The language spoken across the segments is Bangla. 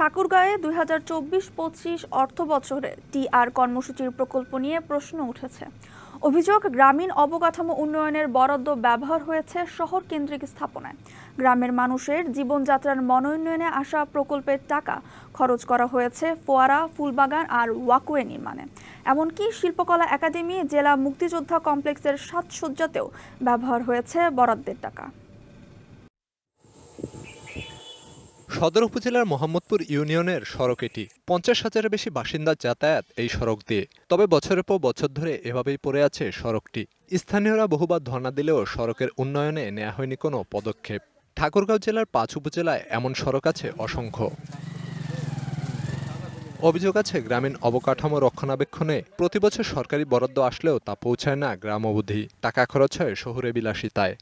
ঠাকুরগাঁয়ে দুই হাজার চব্বিশ পঁচিশ অর্থ বছরে টিআর কর্মসূচির প্রকল্প নিয়ে প্রশ্ন উঠেছে। অভিযোগ, গ্রামীণ অবকাঠামো উন্নয়নের বরাদ্দ ব্যবহার হয়েছে শহর কেন্দ্রিক স্থাপনায়। গ্রামের মানুষের জীবনযাত্রার মনোন্নয়নে আসা প্রকল্পের টাকা খরচ করা হয়েছে ফোয়ারা, ফুলবাগান আর ওয়াকওয়ে নির্মাণে। এমনকি শিল্পকলা একাডেমি, জেলা মুক্তিযোদ্ধা কমপ্লেক্সের সাজসজ্জাতেও ব্যবহার হয়েছে বরাদ্দের টাকা। সদর উপজেলার মোহাম্মদপুর ইউনিয়নের সড়ক এটি। পঞ্চাশ হাজারের বেশি বাসিন্দা যাতায়াত এই সড়ক দিয়ে। তবে বছরের পর বছর ধরে এভাবেই পড়ে আছে সড়কটি। স্থানীয়রা বহুবার ধর্ণা দিলেও সড়কের উন্নয়নে নেওয়া হয়নি কোনো পদক্ষেপ। ঠাকুরগাঁও জেলার পাঁচ উপজেলায় এমন সড়ক আছে অসংখ্য। অভিযোগ আছে, গ্রামীণ অবকাঠামো রক্ষণাবেক্ষণে প্রতি বছর সরকারি বরাদ্দ আসলেও তা পৌঁছায় না গ্রাম অবধি। টাকা খরচ হয় শহুরে বিলাসিতায়।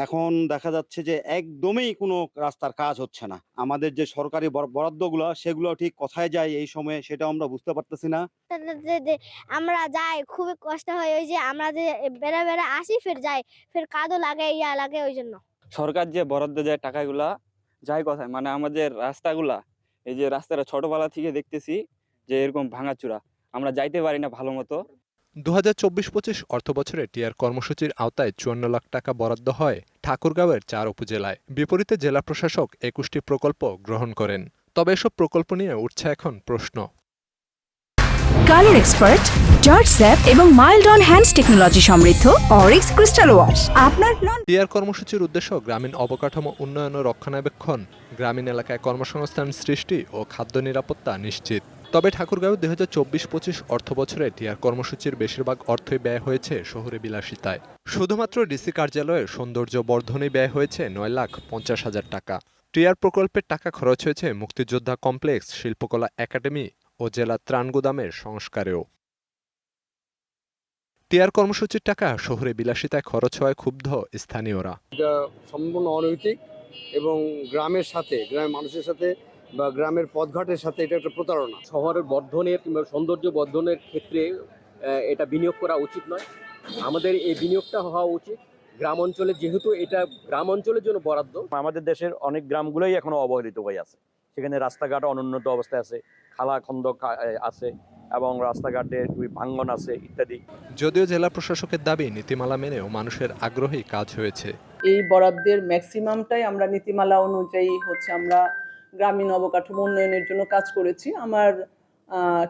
এখন দেখা যাচ্ছে যে একদমই কোনো রাস্তার কাজ হচ্ছে না। আমাদের যে সরকারি বর- বরাদ্দগুলো সেগুলো ঠিক কোথায় যায় এই সময়ে সেটা আমরা বুঝতে পারতেছি না। যে যে আমরা যাই খুবই কষ্ট হয় ওই যে আমরা যে বেড়া বেড়া আসি ফের যাই ফের কাদও লাগে ইয়া লাগে ওই জন্য। সরকার যে বরাদ্দ দেয় টাকাগুলা যায় কোথায় মানে আমাদের রাস্তাগুলা এই যে রাস্তাটা ছোটবেলা থেকে দেখতেছি যে এরকম ভাঙাচুরা আমরা যাইতে পারি না ভালো মতো। দু হাজার চব্বিশ পঁচিশ অর্থ বছরে টিআর কর্মসূচির আওতায় চুয়ান্ন লাখ টাকা বরাদ্দ হয় ঠাকুরগাঁওয়ের চার উপজেলায়। বিপরীতে জেলা প্রশাসক একুশটি প্রকল্প গ্রহণ করেন। তবে এসব প্রকল্প নিয়ে উঠছে এখন প্রশ্ন। কালার এক্সপার্ট জর্জ স্যাপ এবং মাইল্ড অন হ্যান্ডস টেকনোলজি সমৃদ্ধ অরিক্স ক্রিস্টাল ওয়াশ। আপনার নন টিআর কর্মসূচির উদ্দেশ্য গ্রামীণ অবকাঠামো উন্নয়ন ও রক্ষণাবেক্ষণ। গ্রামীণ এলাকায় কর্মসংস্থান সৃষ্টি ও খাদ্য নিরাপত্তা নিশ্চিত। তবে ঠাকুরগাঁও দুই হাজার চব্বিশ পঁচিশ অর্থ বছরে টিআর কর্মসূচির বেশিরভাগ অর্থই ব্যয় হয়েছে শহুরে বিলাসিতায়। শুধুমাত্র ডিসি কার্যালয়ের সৌন্দর্য বর্ধনে ব্যয় হয়েছে নয় লাখ পঞ্চাশ হাজার টাকা। টিআর প্রকল্পের টাকা খরচ হয়েছে মুক্তিযোদ্ধা কমপ্লেক্স, শিল্পকলা একাডেমি ও জেলা ত্রাণ গুদামের সংস্কারেও। টিআর কর্মসূচির টাকা শহুরে বিলাসিতায় খরচ হয় ক্ষুব্ধ স্থানীয়রা। সম্পূর্ণ অনৈতিক এবং গ্রামের সাথে, গ্রামের মানুষের সাথে বা গ্রামের পথঘাটের সাথে এটা একটা প্রতারণা। শহরের বর্ধনের কিংবা সৌন্দর্য বর্ধনের ক্ষেত্রে এটা বিনিয়োগ করা উচিত নয়। আমাদের এই বিনিয়োগটা হওয়া উচিত। গ্রাম অঞ্চলে যেহেতু এটা গ্রাম অঞ্চলের জন্য বরাদ্দ। আমাদের দেশের অনেক গ্রামগুলোই এখনও অবহেলিত হয়ে আছে। সেখানে রাস্তাঘাট অনুন্নত অবস্থায় আছে খালা খন্দ আছে এবং রাস্তাঘাটে খুবই ভাঙ্গন আছে ইত্যাদি। যদিও জেলা প্রশাসকের দাবি নীতিমালা মেনেও মানুষের আগ্রহী কাজ হয়েছে। এই বরাদ্দের ম্যাক্সিমামটাই আমরা নীতিমালা অনুযায়ী হচ্ছে আমরা গ্রামীণ অবকাঠামো উন্নয়নের জন্য কাজ করেছি। আমার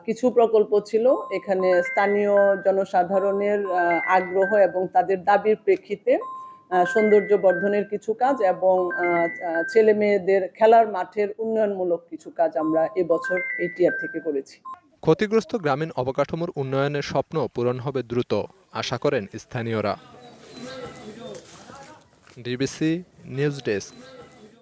কিছু প্রকল্প ছিল। এখানে স্থানীয় জনসাধারণের আগ্রহ এবং তাদের দাবির প্রেক্ষিতে সৌন্দর্য বর্ধনের কিছু কাজ এবং ছেলে মেয়েদের খেলার মাঠের উন্নয়নমূলক কিছু কাজ আমরা এবছর এই টিআর থেকে করেছি। ক্ষতিগ্রস্ত গ্রামীণ অবকাঠামোর উন্নয়নের স্বপ্ন পূরণ হবে দ্রুত, আশা করেন স্থানীয়রা। DBC news desk.